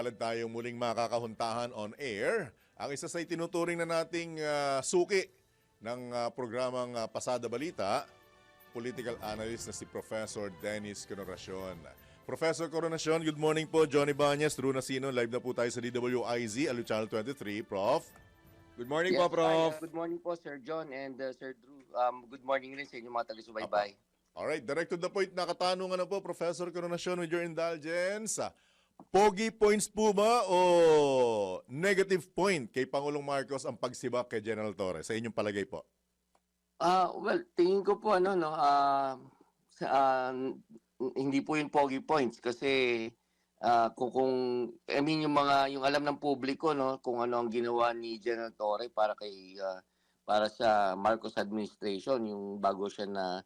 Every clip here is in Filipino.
Mapalad tayong muling makakahuntahan on air. Ang isa sa itinuturing na nating ah, suki ng ah, programang ah, Pasada Balita, political analyst na si Professor Dennis Coronacion. Professor Coronacion, good morning po. Johnny Banyas, Drew Nasino. Live na po tayo sa DWIZ, Alu Channel 23. Prof. Good morning Yes, po, Prof. hi, uh, good morning po, Sir John and uh, Sir Drew. Um, good morning rin sa inyong mga taga-subaybay. Alright, direct to the point. Nakatanungan na po, Professor Coronacion, with your indulgence. Pogi points po ba o negative point kay Pangulong Marcos ang pagsibak kay General Torres? Sa inyong palagay po. Ah, well, tingin ko po ano no, ah sa, ah, hindi po yung pogi points kasi ah, kung, kung I mean yung mga yung alam ng publiko no kung ano ang ginawa ni General Torre para kay ah, para sa Marcos administration yung bago siya na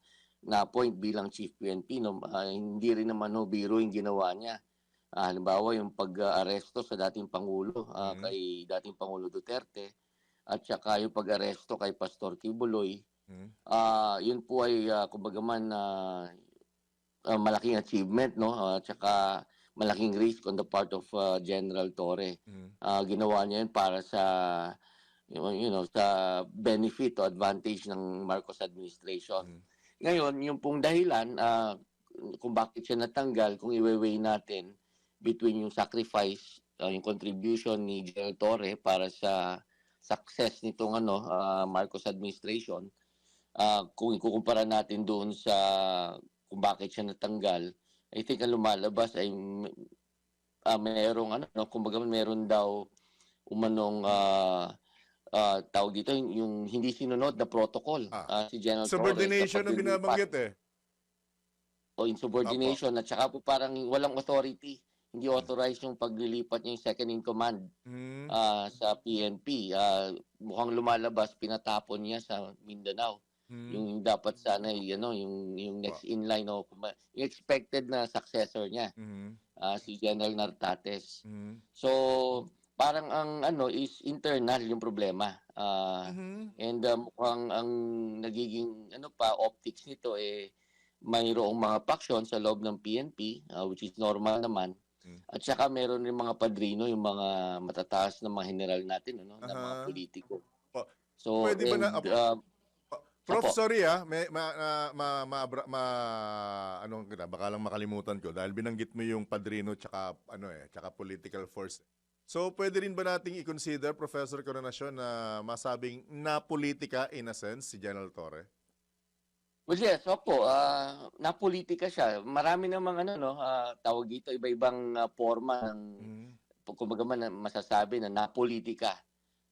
na appoint bilang chief PNP no ah, hindi rin naman no biro yung ginawa niya. Ah, halimbawa yung pag-aresto sa dating pangulo ah, Mhm. kay dating pangulo Duterte at saka yung pag-aresto kay Pastor Kibuloy Hmm? Ah, yun po ay uh, kumbaga man ah, ah, malaking achievement no at saka malaking risk on the part of ah, General Torre. Hmm. Ah, ginawa niya yun para sa you know, sa benefit o advantage ng Marcos administration. Mm. Ngayon, yung pong dahilan ah, kung bakit siya natanggal, kung iwe-weigh natin between yung sacrifice, ah, yung contribution ni General Torre para sa success nitong ano ah, Marcos administration, ah, kung ikukumpara natin doon sa kung bakit siya natanggal, I think ang lumalabas ay ah merong ano, no, kumbaga meron daw umanong ah ah, tawag dito yung, yung hindi sinunod na protocol Ah. ah, si General Torres Subordination ang paglilipat binabanggit eh. o insubordination at saka po parang walang authority hindi authorized yung paglilipat niya yung second in command Hmm. ah, sa PNP Ah, mukhang lumalabas pinatapon niya sa Mindanao Hmm. yung dapat sana y- ano yung yung next in line o yung expected na successor niya Hmm. ah, si General Nartates Hmm. so parang ang ano is internal yung problema Ah, Hmm. and uh, mukhang ang nagiging ano pa optics nito eh mayroong mga faction sa loob ng PNP ah, which is normal naman Mm. At saka meron rin mga padrino yung mga matataas na mga general natin ano na mga Aha. politiko so Pwede ba and, na- apo- ah, Prof, Opo. sorry ah, may, ma, ma, ma, ma, ma, anong kita, baka lang makalimutan ko dahil binanggit mo yung padrino tsaka, ano eh, tsaka political force. So, pwede rin ba nating i-consider, Professor Coronacion, na masabing na politika in a sense si General Torre? Well, yes, opo. ah napolitika siya. Marami namang ano, no, ah, tawag dito, iba-ibang ah, forma ng, Mm. kumbaga man masasabi na napolitika.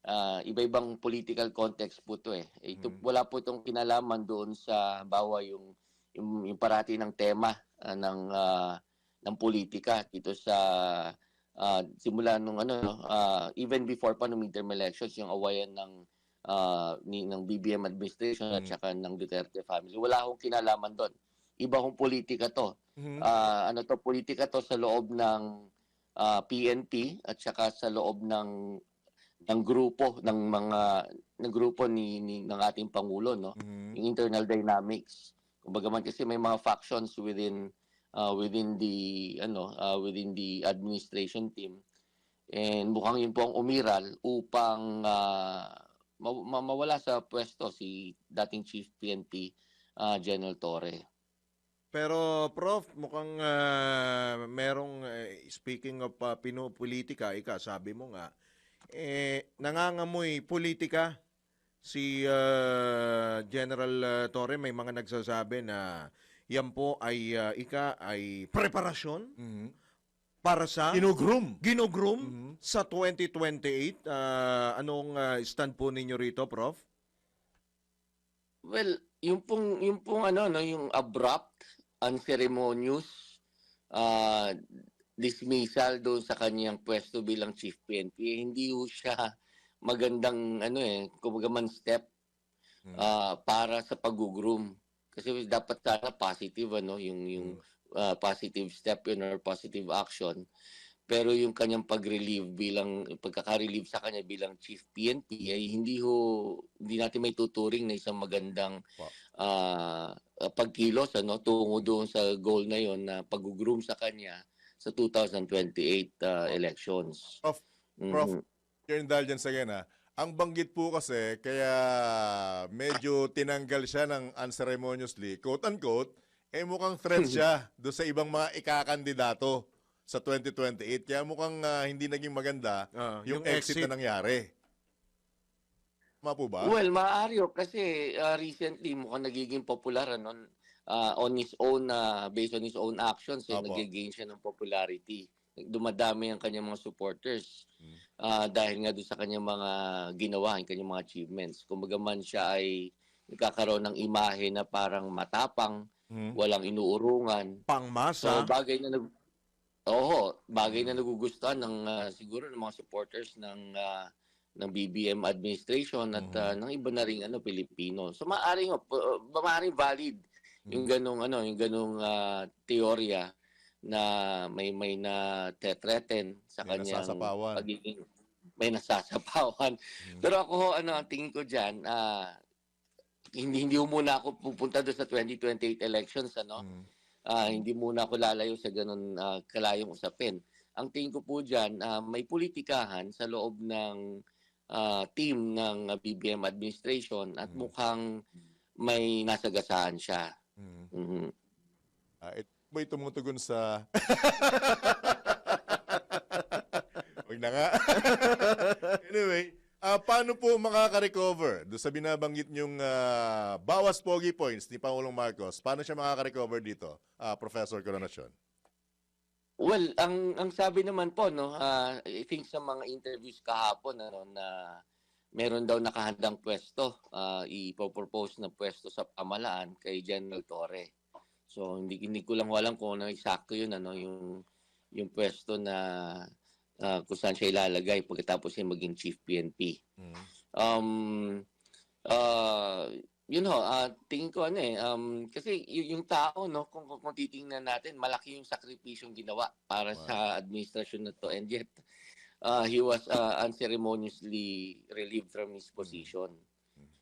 Ah, iba-ibang political context po to eh. Ito, Mm. Wala po itong kinalaman doon sa bawa yung, yung, yung parati ng tema ah, ng, ah, ng politika dito sa ah, simula nung ano, no, ah, even before pa ng midterm elections, yung awayan ng ah, ni, ng BBM administration at Mm. saka ng Duterte family. Wala akong kinalaman doon. Iba kong politika to. Mhm. Ah, ano to, politika to sa loob ng ah, PNP at saka sa loob ng ng grupo ng mga ng grupo ni, ni ng ating pangulo no Mhm. yung internal dynamics kumbaga man kasi may mga factions within ah, within the ano ah, within the administration team and mukhang yun po ang umiral upang ah, ma- ma- mawala sa pwesto si dating chief PNP ah, General Torre Pero Prof, mukhang ah, merong eh, speaking of uh, pinopolitika, ika sabi mo nga, eh, nangangamoy politika si ah, General ah, Torre. May mga nagsasabi na yan po ay ah, ika ay preparasyon Mhm. Para sa Inugroom. ginugroom Mhm. sa 2028. Ah, anong ah, stand po ninyo rito, Prof? Well, yung pong yung pong ano no, yung abrupt, unceremonious uh, dismissal doon sa kanyang pwesto bilang chief PNP, eh, hindi ho siya magandang ano eh, kumbaga man step Hmm. ah, para sa pag-groom. Kasi dapat sana positive ano, yung yung ah, positive step yun or positive action. Pero yung kanyang pag-relieve bilang pagkaka-relieve sa kanya bilang chief PNP ay hindi ho hindi natin may tuturing na isang magandang Wow. ah, pagkilos ano tungo doon sa goal na yon na pag-groom sa kanya sa 2028 uh, elections. Prof, Prof, Mhm. your indulgence again ha. Ang banggit po kasi, kaya medyo tinanggal siya ng unceremoniously, quote-unquote, eh mukhang threat siya do sa ibang mga ikakandidato sa 2028. Kaya mukhang ah, hindi naging maganda Ah, yung, exit, na nangyari. Tama po ba? Well, maaari oh, kasi uh, recently mukhang nagiging popular ano, uh, on his own, uh, based on his own actions, eh, Apo. nag-gain siya ng popularity. Dumadami ang kanyang mga supporters Hmm. uh, dahil nga doon sa kanyang mga ginawa, yung kanyang mga achievements. Kumbaga man siya ay nagkakaroon ng imahe na parang matapang, Mhm. walang inuurungan. Pangmasa. So bagay na nag Oo, bagay na nagugustuhan ng ah, siguro ng mga supporters ng ah, ng BBM administration at Mhm. ah, ng iba na ring ano Pilipino. So maaring pa- maaring valid yung ganung ano, yung ganung ah, teorya na may may na threaten sa May kanyang nasasapawan. pagiging may nasasapawan. Mhm. Pero ako ano ang tingin ko diyan ah hindi hindi muna ako pupunta doon sa 2028 elections ano Mhm. ah, hindi muna ako lalayo sa ganun ah, kalayong usapin. Ang tingin ko po dyan, ah, may politikahan sa loob ng ah, team ng BBM administration at Mm. mukhang may nasagasaan siya. Mhm. Mhm. Ah, ito ba'y tumutugon sa... Huwag na nga. anyway, ah, paano po makaka-recover do sa binabanggit niyong ah, bawas pogi points ni Pangulong Marcos? Paano siya makaka-recover dito, ah, Professor Coronacion? Well, ang ang sabi naman po no, ah, I think sa mga interviews kahapon ano na meron daw nakahandang pwesto, uh, ipopropose na pwesto sa pamalaan kay General Torre. So hindi hindi ko lang walang kung ano eksakto 'yun ano yung yung pwesto na ah, kung saan siya ilalagay pagkatapos siya maging chief PNP. Mhm. Um uh, you know, ah, tingin ko ano eh, um, kasi yung tao, no, kung, kung, kung titingnan natin, malaki yung sakripisyong ginawa para Wow. sa administrasyon na to. And yet, uh, he was uh, unceremoniously relieved from his position.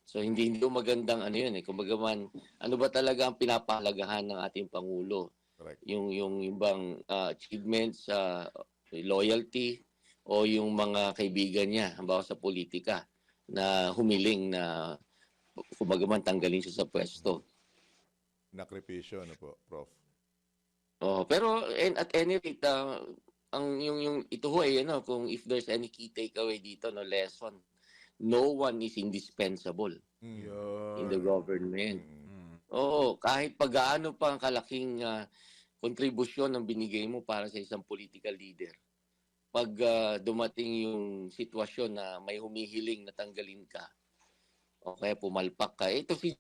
So, hindi, hindi magandang ano yun eh. Kumbaga man, ano ba talaga ang pinapahalagahan ng ating Pangulo? Correct. Yung, yung, yung bang ah, achievements, ah, loyalty, o yung mga kaibigan niya, halimbawa sa politika, na humiling na kumbaga man tanggalin siya sa pwesto. Nakripisyo, ano po, Prof? Oh, pero and at any rate, ah, ang yung yung ito ho ay ano, kung if there's any key takeaway dito no lesson, no one is indispensable Mhm. in the government. Mm. Oo, kahit pagaano pa ang kalaking ah, kontribusyon ang binigay mo para sa isang political leader. Pag ah, dumating yung sitwasyon na may humihiling na tanggalin ka, o kaya pumalpak ka, ito si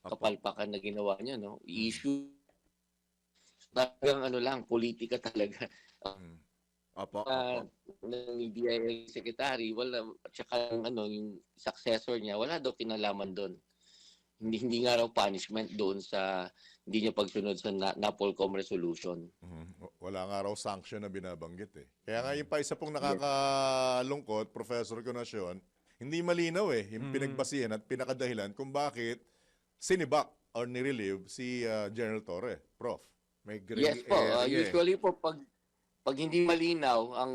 kapalpakan na ginawa niya, no? Issue. Talagang ano lang, politika talaga. Mhm. Opo, Uh, opo. ng DIA secretary, wala, at saka ano, yung successor niya, wala daw kinalaman doon. Hindi, hindi nga raw punishment doon sa hindi niya pagsunod sa Na- NAPOLCOM resolution. Mhm. Wala nga raw sanction na binabanggit eh. Kaya nga yung pa isa pong nakakalungkot, Professor Conacion, hindi malinaw eh, yung Mhm. pinagbasihan at pinakadahilan kung bakit sinibak or nirelieve si ah, General Torre. Prof. May gray yes po, uh, area eh. usually po pag pag hindi malinaw, ang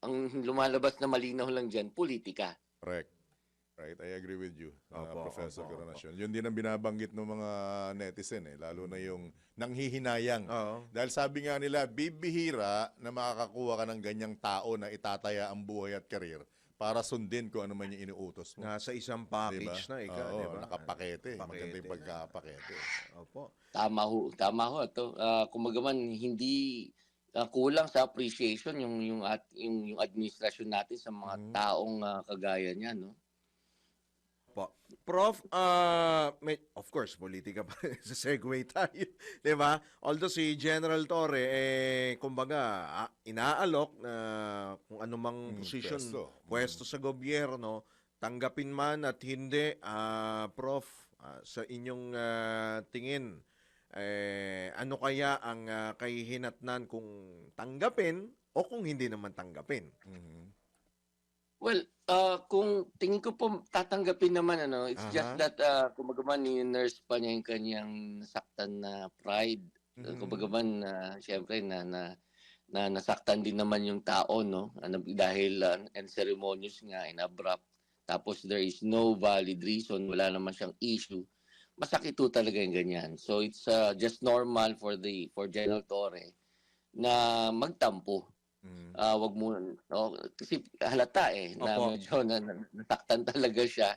ang lumalabas na malinaw lang diyan, politika. Correct. Right, I agree with you, ah, Opo, Professor opo, Conacion. Yun din ang binabanggit ng mga netizen eh, lalo na yung nanghihinayang. Oo. Dahil sabi nga nila, bibihira na makakakuha ka ng ganyang tao na itataya ang buhay at karir para sundin kung ano man yung inuutos mo. Nasa isang Diba? package na ika, Oo, di ba? nakapakete. Pakete Maganda yung pagkapakete. Opo. Tama ho, tama ho to. Uh, kumbaga man hindi ah, kulang sa appreciation yung yung at yung, yung administrasyon natin sa mga Mhm. taong ah, kagaya niya, no? Po. Prof, uh, may, of course, politika pa rin. sa segue tayo. Di ba? Although si General Torre, eh, kumbaga, ah, inaalok na kung anumang Mm, position, pwesto. pwesto sa gobyerno, tanggapin man at hindi, ah, Prof, ah, sa inyong ah, tingin, eh, ano kaya ang uh, kahihinatnan kung tanggapin o kung hindi naman tanggapin? Mhm. Well, uh, kung tingin ko po tatanggapin naman ano, it's just Aha. that uh, kumbaga man ni-nurse pa niya yung kanyang nasaktan na pride Mhm. Kumbaga man, na siyempre, na, na, na nasaktan din naman yung tao, no? Ano, dahil uh, unceremonious nga, and abrupt. Tapos there is no valid reason, wala naman siyang issue. Masakit to talaga yung ganyan. So it's uh, just normal for the for General Torre na magtampo. Mm. Ah, wag mo no, kasi halata eh na Opo. medyo na, na- nasaktan talaga siya.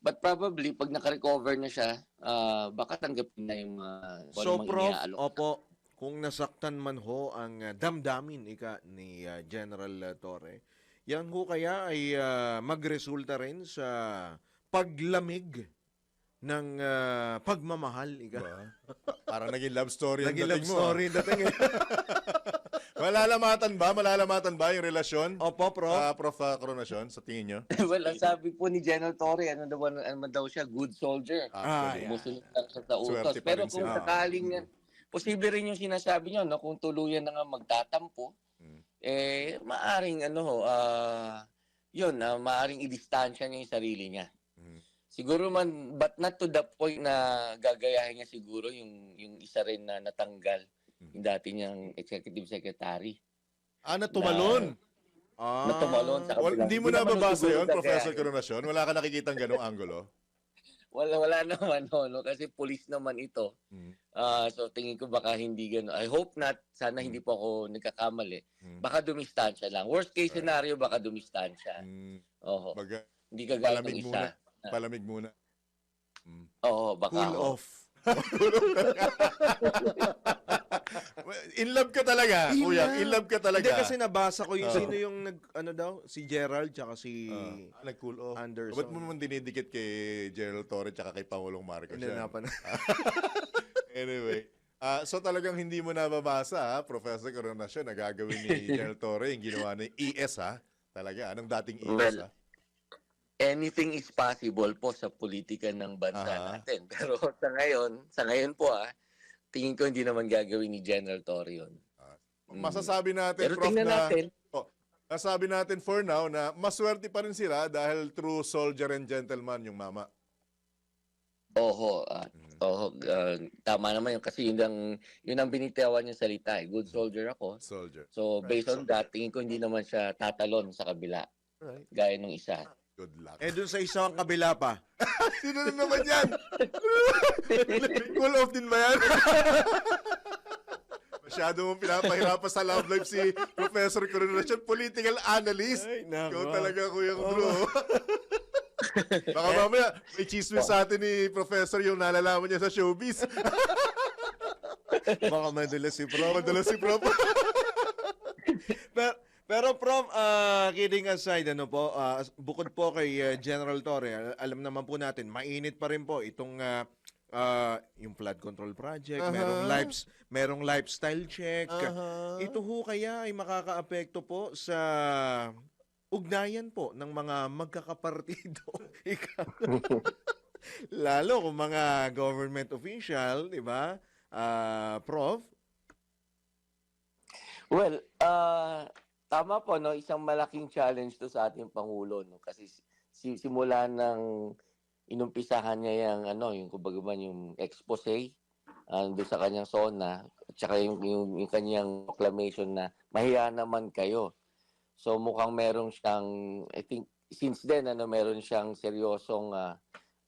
But probably pag naka-recover na siya, ah, baka tanggapin na yung mga kung So, Prof, iniaalok. opo, kung nasaktan man ho ang uh, damdamin ika ni uh, General uh, Torre, yan ho kaya ay uh, magresulta rin sa paglamig ng uh, pagmamahal ika. Diba? Parang naging love story ang Naging dating love mo. ah. story dating eh. Malalamatan ba? Malalamatan ba yung relasyon? Opo, Prof. Ah, Prof. ah, Coronation, sa tingin nyo? well, ang sabi po ni General Torre, ano daw, ano, ano daw siya, good soldier. Ah, Musunod lang siya sa utos. Pero kung siya. sakaling, yan, posible rin yung sinasabi niyo, no, kung tuluyan na nga magtatampo, Mm. eh, maaring, ano ho, ah, yun, ah, maaring idistansya niya yung sarili niya. Mm. Siguro man, but not to the point na gagayahin niya siguro yung, yung isa rin na natanggal, Mm. Yung dati niyang executive secretary. Ah, na tumalon. Ah, na tumalon sa kabilang- hindi mo Hindi naman siguro yun. Professor Coronation? Wala ka nakikitang ganong angulo? Wala, wala naman, no, no, kasi police naman ito. Mm. Ah, so tingin ko baka hindi gano'n. I hope not. Sana hindi po ako nagkakamali. Mm. Baka dumistansya lang. Worst case scenario, baka dumistansya. Mm. Oo. Baga, Hindi kagaya ng palamig isa. muna. palamig muna. Mm. Oo, baka. cool oo. off. In love ka talaga, In kuya. love. In love ka talaga. Hindi kasi nabasa ko yung Oo. sino yung nag ano daw si Gerald tsaka si Ah, nag-cool off. Anderson. Ba't mo naman dinidikit kay Gerald Torre tsaka kay Pangulong Marcos Hindi yan? na pa na. Anyway, ah, so talagang hindi mo nababasa, ha, Professor Coronation, na gagawin ni General Torre yung ginawa ni ES, ha? Talaga, anong dating ES, Well, ha? Anything is possible po sa politika ng bansa Aha. natin. Pero sa ngayon, sa ngayon po ah, tingin ko hindi naman gagawin ni General Torre yun. Mm. Masasabi natin, Pero Prof, tingnan na... natin. Masabi natin for now na maswerte pa rin sila dahil true soldier and gentleman yung mama. Oho, ah, Mm. oho, ah, tama naman yun kasi yun ang, yun ang binitawan niya salita. Eh. Good soldier ako. Soldier. So based on that, tingin ko hindi naman siya tatalon sa kabila Right. gaya nung isa. Good luck. Eh dun sa isang kabila pa. Sino na naman yan? cool off din ba yan? Masyado mong pinapahirapan sa love life si Professor Coronation, political analyst. Ay, Ikaw talaga, Kuya Oo. Bro. Baka mamaya, may chismis sa atin ni Professor yung nalalaman niya sa showbiz. Baka madalas si Prof. Madalas si Prof. pero, pero Prof, kidding aside, ano po, ah, bukod po kay ah, General Torre, al- alam naman po natin, mainit pa rin po itong ah, ah, yung flood control project, Aha. merong lives, merong lifestyle check. Aha. Ito ho kaya ay makakaapekto po sa ugnayan po ng mga magkakapartido. Lalo kung mga government official, di ba? Ah, Prof? Well, ah tama po no, isang malaking challenge to sa ating pangulo no kasi si, simula ng inumpisahan niya yung ano, yung kumbaga man yung expose uh, doon sa kanyang zona at saka yung, yung, yung kanyang proclamation na mahiya naman kayo. So mukhang meron siyang I think since then ano meron siyang seryosong ah,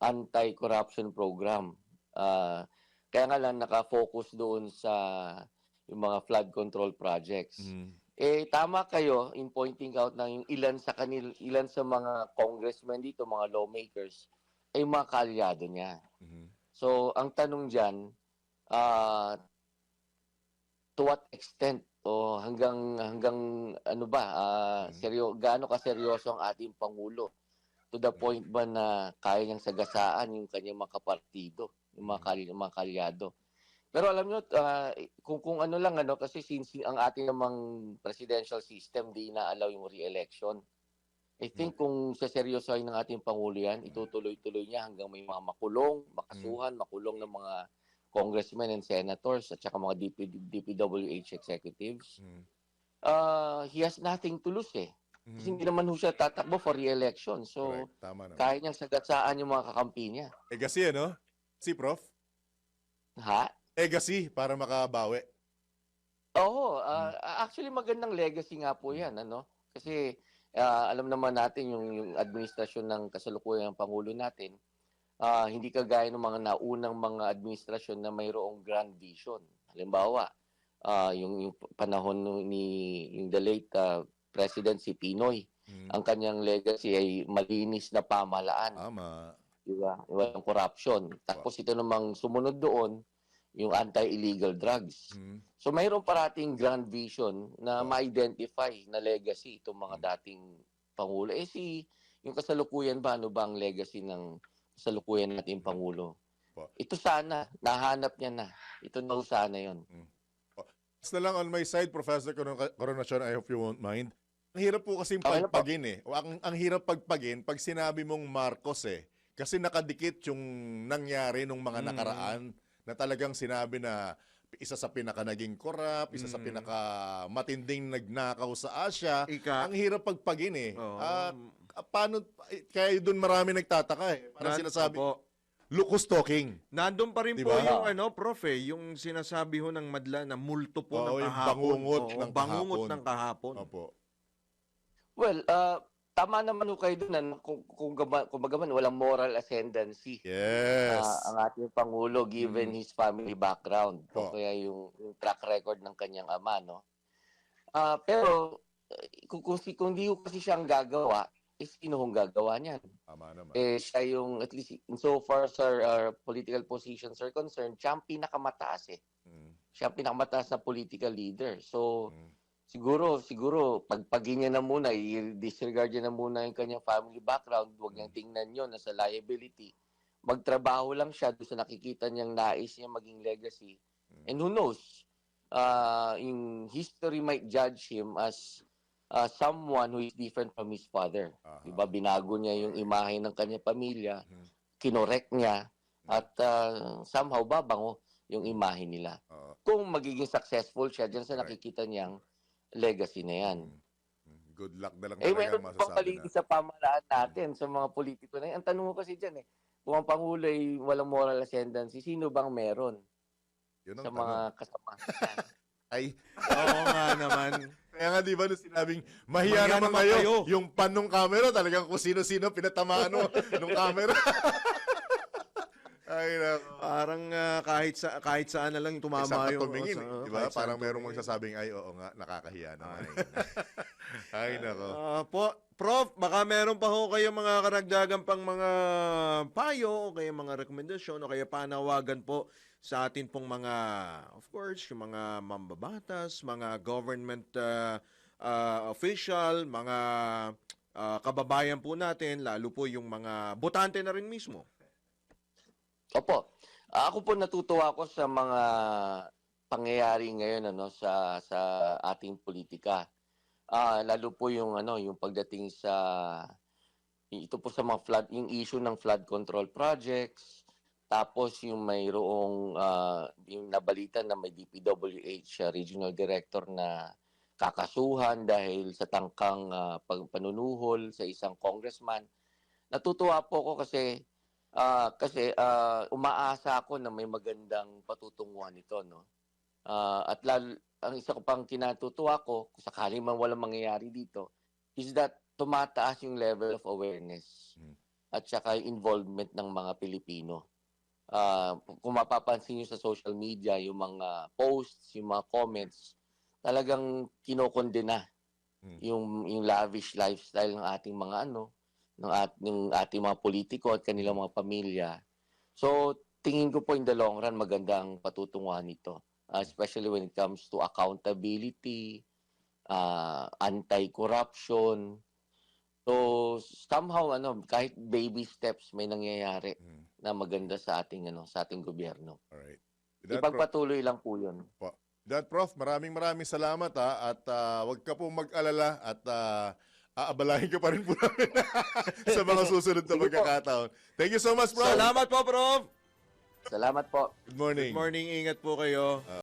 anti-corruption program. Ah, kaya nga lang naka-focus doon sa yung mga flood control projects. Mm. Eh tama kayo in pointing out na yung ilan sa kanil ilan sa mga congressmen dito, mga lawmakers ay mga kaalyado niya. Mhm. So ang tanong diyan, ah to what extent o hanggang hanggang ano ba Mhm. seryo gaano ka seryoso ang ating pangulo to the point ba na kaya niyang sagasaan yung kanyang mga kapartido, yung mga, kal- yung mga kalyado. Pero alam nyo, ah, kung, kung ano lang, ano, kasi since ang ating namang presidential system, di inaalaw yung re-election. I think kung sa seryosohin ng ating Pangulo yan, itutuloy-tuloy niya hanggang may mga makulong, makasuhan, makulong ng mga congressmen and senators at saka mga DP, DPWH executives. Mm. Uh, he has nothing to lose eh. Kasi Mhm. hindi naman ho siya tatakbo for re-election. So, kaya niyang sagasaan yung mga kakampi niya. Eh kasi ano, si Prof, Ha? Legacy para makabawi. Oo, ah, actually magandang legacy nga po 'yan, ano? Kasi ah, alam naman natin yung yung administrasyon ng kasalukuyang pangulo natin, ah, hindi kagaya ng mga naunang mga administrasyon na mayroong grand vision. Halimbawa, ah, yung, yung panahon ni yung the late ah, President si Pinoy, Mm. ang kanyang legacy ay malinis na pamahalaan. Tama. di ba? Walang corruption. Tapos ito namang sumunod doon, yung anti-illegal drugs. Mm. So mayroon parating grand vision na Oh. ma-identify na legacy itong mga dating pangulo. Eh si yung kasalukuyan ba ano ba ang legacy ng kasalukuyan nating pangulo? Oh. Ito sana nahanap niya na. Ito na sana 'yon. Basta lang on my side, Professor Coron- Coronacion, I hope you won't mind. Ang hirap po kasi Okay po. pagpagin eh. O, Ang, ang hirap pagpagin pag sinabi mong Marcos eh. Kasi nakadikit yung nangyari nung mga Mm. nakaraan na talagang sinabi na isa sa pinaka naging korap, isa sa Mm. pinaka matinding nagnakaw sa Asia. Ika, Ang hirap pagpagin eh. Oo. Ah, paano, kaya doon marami nagtataka eh. Parang nan- sinasabi, opo. locus talking. Nandun pa rin Di po yung ano, prof eh, yung sinasabi ho ng madla na multo po Oo, ng yung kahapon. bangungot Oo, ng bangungot kahapon. ng kahapon. Opo. Well, ah, tama naman ho kayo doon ano, kung kung, gaba, kung bagaman walang moral ascendancy. Yes. ah, ang ating pangulo given Mm. his family background Oo. o kaya yung, yung track record ng kanyang ama no. Ah, pero eh, kung kung, si, kung di ko kasi siyang gagawa, eh sino hong gagawa niyan? Tama naman. Eh siya yung at least in so far sir our political positions are concerned, siya ang pinakamataas eh. Mm, Siya ang pinakamataas na political leader. So mm. Siguro siguro pagpagin niya na muna, i-disregard niya na muna yung kanyang family background, huwag niyang tingnan yun as a liability. Magtrabaho lang siya doon sa nakikita niyang nais niya maging legacy. And who knows, uh, in history might judge him as uh, someone who is different from his father. Aha. Diba, binago niya yung imahe ng kanyang pamilya, Mhm. kinorek niya, at uh, somehow babango yung imahe nila. Oo. Kung magiging successful siya dyan sa nakikita niyang legacy na yan. Good luck na lang Eh, talaga meron ang pang masasabi malinis sa pamahalaan natin sa mga politiko na yan. Ang tanong mo kasi dyan eh, kung ang Pangulo ay walang moral ascendancy, sino bang meron Yun ang sa tanong. mga kasama? Ay, Oo nga naman. kaya nga di ba nung sinabing, mahiya Mahiya naman naman kayo. kayo. Yung pan nung camera, talagang kung sino-sino pinatamaan mo nung camera. Ay, nako. Parang ah, kahit sa kahit saan na lang tumama Isang yung tumingin, sa- eh, oh, di ba? Parang merong magsasabing, ay, oo nga, nakakahiya naman. Ay, nako. Ah, po, Prof, baka meron pa ho kayo mga karagdagan pang mga payo o kaya mga rekomendasyon o kaya panawagan po sa atin pong mga, of course, yung mga mambabatas, mga government ah, ah, official, mga ah, kababayan po natin, lalo po yung mga botante na rin mismo. Opo. Ako po natutuwa ako sa mga pangyayari ngayon ano sa sa ating politika. Ah, lalo po yung ano, yung pagdating sa ito po sa mga flood, yung issue ng flood control projects, tapos yung mayroong ah, yung nabalita na may DPWH ah, regional director na kakasuhan dahil sa tangkang ah, pagpanunuhol sa isang congressman. Natutuwa po ako kasi Ah, kasi ah, umaasa ako na may magandang patutunguhan ito, no. Ah, at lalo, ang isa ko pang kinatutuwa ko, kung sakali man walang mangyayari dito, is that tumataas yung level of awareness Hmm. at saka yung involvement ng mga Pilipino. Ah, kung mapapansin nyo sa social media, yung mga posts, yung mga comments, talagang kinokondena Hmm. yung yung lavish lifestyle ng ating mga ano, ng at ng ating mga politiko at kanilang mga pamilya. So, tingin ko po in the long run magandang patutunguhan nito, uh, especially when it comes to accountability, uh, anti-corruption. So, somehow ano, kahit baby steps may nangyayari Mm, na maganda sa ating ano, sa ating gobyerno. Alright. Ipagpatuloy lang po 'yun. that, Prof, maraming maraming salamat ha. At ah, wag ka pong mag-alala at ah, aabalahin ka pa rin po namin sa mga susunod na pagkakataon. Thank you so much, Prof. Salamat po, Prof! Salamat po. Good morning. Good morning, ingat po kayo.